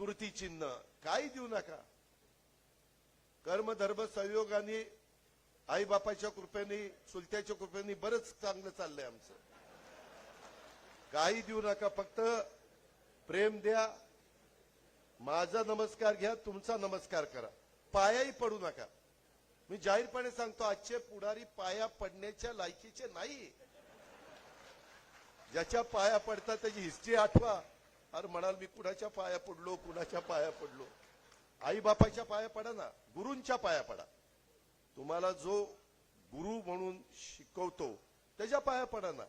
सुरती चिन्ह. काही देऊ नका. कर्म धर्म संयोगाने आई बापाच्या कृपेने सुलत्याच्या कृपेने बरंच चांगलं चाललंय आमचं. काही देऊ नका फक्त प्रेम द्या. माझा नमस्कार घ्या तुमचा नमस्कार करा. पायाही पडू नका. मी जाहीरपणे सांगतो आजचे पुढारी पाया पडण्याच्या लायकीचे नाही ज्याच्या पाया पडतात त्याची हिस्ट्री आठवा. अरे म्हणाल मी कुणाच्या पाया पडलो कुणाच्या पाया पडलो. आई बापाच्या पाया पडा ना गुरूंच्या पाया पडा. तुम्हाला जो गुरु म्हणून शिकवतो त्याच्या पाया पडा ना.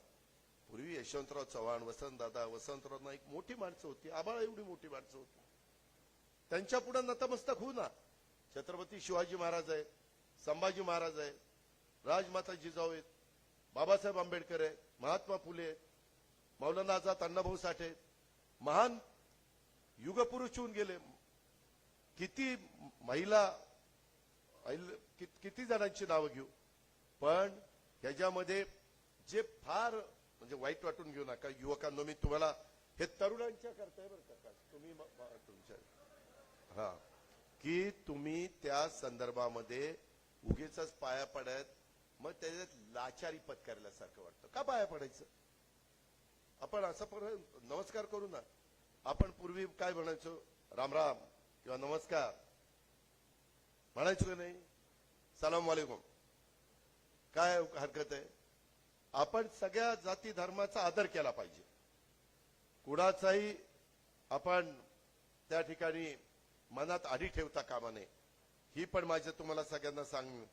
पूर्वी यशवंतराव चव्हाण वसंतदादा वसंतराव एक मोठी माणसं होती आबाळा एवढी मोठी माणसं होती. त्यांच्या पुढे नतमस्तक होऊ ना. छत्रपती शिवाजी महाराज आहेत संभाजी महाराज आहेत राजमाता जिजाऊ आहेत बाबासाहेब आंबेडकर आहेत महात्मा फुले आहेत मौलाना आझाद अण्णाभाऊ साठे आहेत. महान युगपुरुष होऊन गेले. किती महिला किती जणांची नावं घेऊ. पण ह्याच्यामध्ये जे फार म्हणजे वाईट वाटून घेऊ नका युवकांनो मी तुम्हाला हे तरुणांच्या करताय बरं का. तुम्ही तुमच्या हा. की तुम्ही त्या संदर्भामध्ये उगेच पाया पडत मग त्याच्यात लाचारी पत्करल्यासारखं वाटतं. का पाया पडायचं? आपण असं पण नमस्कार करू ना. आपण पूर्वी काय म्हणायचो? राम राम किंवा नमस्कार. म्हणायचो का नाही? सलाम वालेकुम. काय हरकत आहे? आपण सगळ्या जाती धर्माचा आदर केला पाहिजे. कुणाचाही आपण त्या ठिकाणी मनात आधी ठेवता कामा नये. ही पण माझं तुम्हाला सगळ्यांना सांग